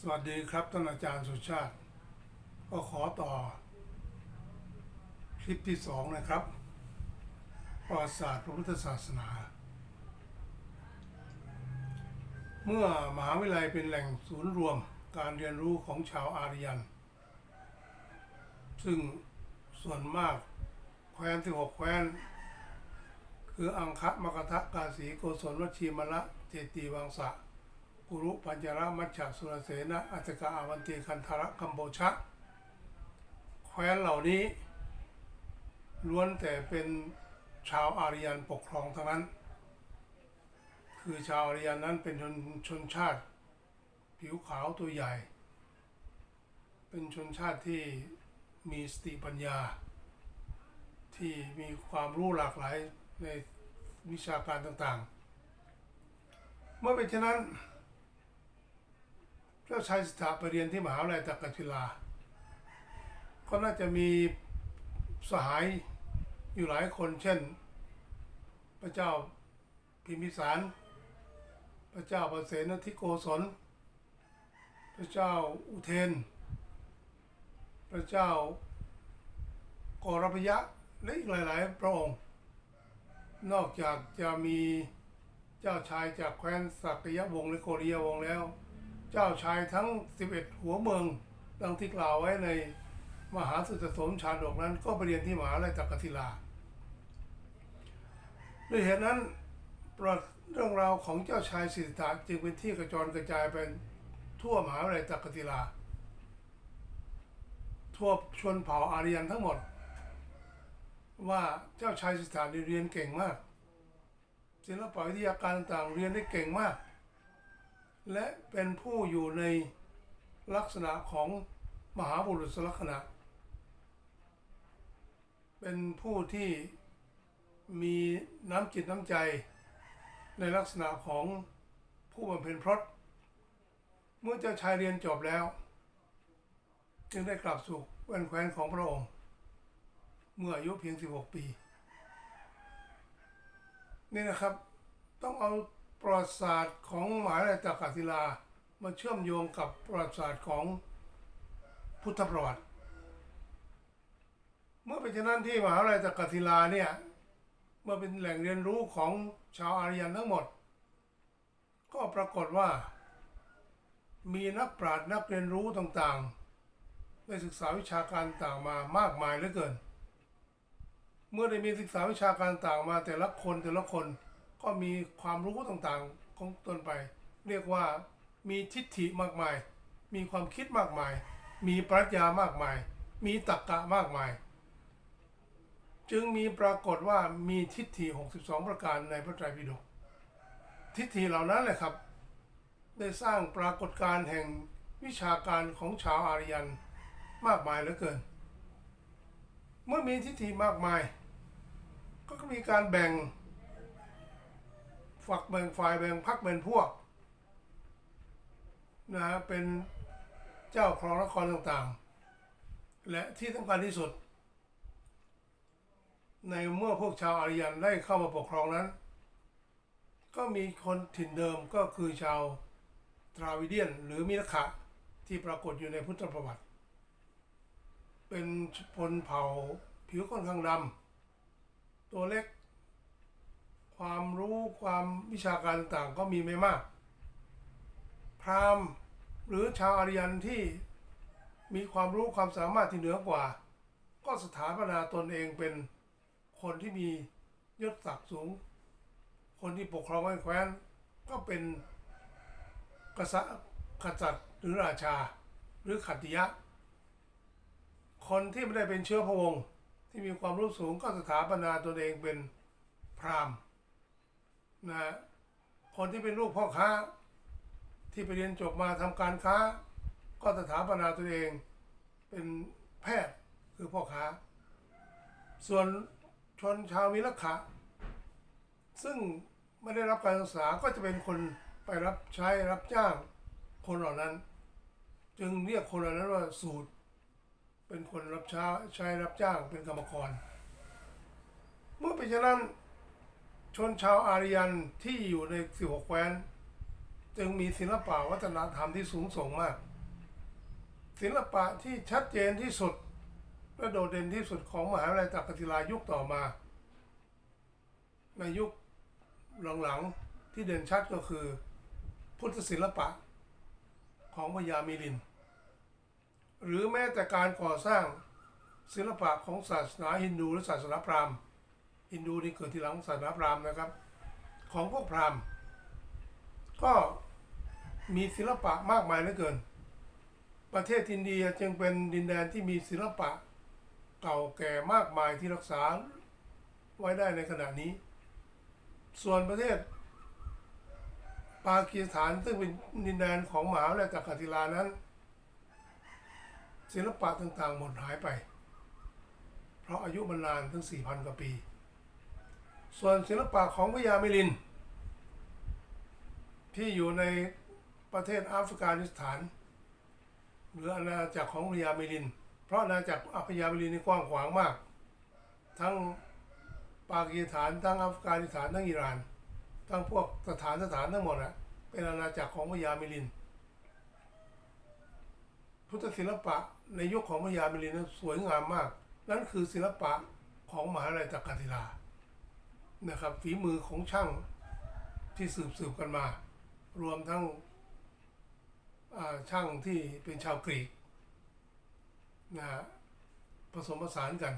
สวัสดีครับท่านอาจารย์สุชาติ ก็ขอต่อ คลิปที่สองนะครับประวัติศาสตร์พระพุทธศาสนา เมื่อมหาวิทยาลัยเป็นแหล่งศูนย์รวมการเรียนรู้ของชาวอารยัน ซึ่งส่วนมากแคว้นที่หกแคว้น คืออังคะมกทะกาสีโกศลวชีมละเจตีวังสะ กุรุปัญจระมัจฉสุรเสนะอัจกาอาวันติคันธระกัมโบชะแคว้นเหล่านี้ ล้วนแต่เป็นชาวอารยันปกครองทั้งนั้น คือชาวอารยันนั้นเป็นชนชนชาติ ผิวขาวตัวใหญ่ เป็นชนชาติที่มีสติปัญญา ที่มีความรู้หลากหลายในวิชาการต่างๆ เมื่อเป็นเช่นนั้น เจ้าชายสถาไปเรียนที่มหาวิทยาลัยตักศิลา ก็น่าจะมีสหายอยู่หลายคน เช่น พระเจ้าพิมพิสาร พระเจ้าประเสนทิโกศล พระเจ้าอุเทน พระเจ้ากรพยะและอีกหลาย ๆ พระองค์ นอกจากจะมีเจ้าชายจากแคว้นสักยะวงศ์หรือโกริยวงศ์แล้ว เจ้าชายทั้ง 11 หัวเมืองดังที่กล่าวไว้ในมหาสุตสมชาดกนั้นก็ไปเรียนที่มหาลัยตักกศิลา ด้วยเหตุนั้นประวัติเรื่องราวของเจ้าชายสิทธัตถะจึงเป็นที่กระจรกระจายไปทั่วมหาวิทยาลัยตักกศิลา ทั่วชนเผ่าอารยันทั้งหมด ว่าเจ้าชายสิทธัตถะเรียนเก่งมากศิลปวิทยาการต่างเรียนได้เก่งมาก และเป็นผู้อยู่ในลักษณะของมหาบุรุษลักษณะ เป็นผู้ที่มีน้ำจิตน้ำใจในลักษณะของผู้บำเพ็ญพรตเมื่อเจ้าชายเรียนจบแล้ว จึงได้กลับสู่แว่นแคว้นของพระองค์ เมื่ออายุเพียง 16 ปี นี่นะครับต้องเอา ประวัติศาสตร์ของมหาวิทยาลัยตากศิลามาเชื่อมโยงกับประวัติศาสตร์ของพุทธประวัติ เมื่อเป็นฉะนั้นที่มหาวิทยาลัยตากศิลาเนี่ยเมื่อเป็นแหล่งเรียนรู้ของชาวอารยันทั้งหมด ก็ปรากฏว่า มีนักปราชญ์นักเรียนรู้ต่างๆ ได้ศึกษาวิชาการต่างมามากมายเหลือเกิน เมื่อได้มีศึกษาวิชาการต่างมาแต่ละคนแต่ละคน ก็มีความรู้ต่างๆของตนไป เรียกว่ามีทิฏฐิมากมาย มีความคิดมากมาย มีปรัชญามากมาย มีตรรกะมากมาย จึงมีปรากฏว่ามีทิฏฐิ 62 ประการในพระไตรปิฎกทิฏฐิเหล่านั้นแหละครับ ได้สร้างปรากฏการณ์แห่งวิชาการของชาวอารยันมากมายเหลือเกิน เมื่อมีทิฏฐิมากมาย ก็มีการแบ่ง ฝักแบ่งฝ่ายแบ่งพรรคแบ่งพวกนะฮะเป็นเจ้าครองนครต่างๆ และที่สำคัญที่สุด ในเมื่อพวกชาวอารยันได้เข้ามาปกครองนั้น ก็มีคนถิ่นเดิมก็คือชาวทราวิเดียนหรือมิลขะที่ปรากฏอยู่ในพุทธประวัติ เป็นพลเผ่าผิวค่อนข้างดำตัวเล็ก ความรู้ความวิชาการต่างๆก็มีไม่มาก พราหมณ์หรือชาวอารยันที่มีความรู้ความสามารถที่เหนือกว่า ก็สถาปนาตนเองเป็นคนที่มียศศักดิ์สูง คนที่ปกครองแว่นแคว้นก็เป็นกษัตริย์ขจัดหรือราชาหรือขัตติยะ คนที่ไม่ได้เป็นเชื้อพระวงศ์ที่มีความรู้สูงก็สถาปนาตนเองเป็นพราหมณ์ นะคนที่เป็นลูกพ่อค้า ที่ไปเรียนจบมาทำการค้า ก็สถาปนาตัวเอง เป็นแพทย์คือพ่อค้า ส่วนชนชาววิลขะซึ่งไม่ได้รับการศึกษาก็จะเป็นคนไปรับใช้รับจ้างคนเหล่านั้น จึงเรียกคนเหล่านั้นว่าสูตร เป็นคนรับใช้ใช้รับจ้างเป็นกรรมกร เมื่อเป็นฉะนั้น ชนชาวอารยันที่อยู่ในสิบหกแคว้น จึงมีศิลปะวัฒนธรรมที่สูงส่งมาก ศิลปะที่ชัดเจนที่สุดและโดดเด่นที่สุดของมหาวิทยาลัยตักกศิลายุคต่อมา ในยุคหลังๆที่เด่นชัดก็คือ พุทธศิลปะของพญามิลิน หรือแม้แต่การก่อสร้างศิลปะของศาสนาฮินดูหรือศาสนาพราหมณ์ ฮินดูนี่เกิดทีหลังศาสนาพราหมณ์นะครับ ของพวกพราหมณ์ ก็มีศิลปะมากมายเหลือเกิน ประเทศอินเดียจึงเป็นดินแดนที่มีศิลปะเก่าแก่มากมายที่รักษาไว้ได้ในขณะนี้ ส่วนประเทศ ปากีสถานซึ่งเป็นดินแดนของมหาวิทยาลัยจักรศิลานั้น ศิลปะต่างๆหมดหายไป เพราะอายุมันนานถึง 4,000 กว่าปี ส่วนศิลปะของพญามิลิน ที่อยู่ในประเทศแอฟกานิสถาน หรืออาณาจักรของพญามิลิน เพราะอาณาจักรพญามิลินนี่กว้างขวางมาก ทั้งปากีสถานทั้งอัฟกานิสถานทั้งอิหร่าน ทั้งพวกสถานสถานทั้งหมดอะเป็นอาณาจักรของพญามิลิน พุทธศิลปะในยุคของพญามิลินนั้นสวยงามมาก นั่นคือศิลปะของมหาวิทยาลัยจักรศิลา นะครับฝีมือของช่างที่สืบสืบกันมา รวมทั้งช่างที่เป็นชาวกรีกนะฮะผสมผสานกัน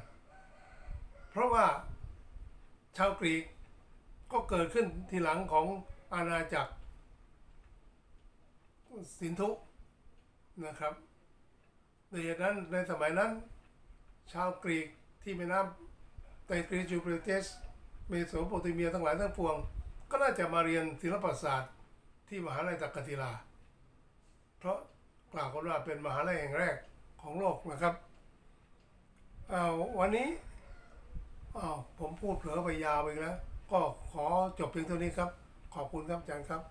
เพราะว่าชาวกรีกก็เกิดขึ้นทีหลังของอาณาจักรสินธุนะครับในเหตุนั้นในสมัยนั้น ชาวกรีกที่แม่น้ำไตรกรีจูเปรเตส เมโสโปเตเมียทั้งหลายทั้งปวง ก็น่าจะมาเรียนศิลปศาสตร์ที่มหาลัยตักกศิลา เพราะกล่าวกันว่าเป็นมหาลัยแห่งแรกของโลกนะครับเอาวันนี้อาวผมพูดเผลอไปยาวไปแล้ว ก็ขอจบเพียงเท่านี้ครับ ขอบคุณครับอาจารย์ครับ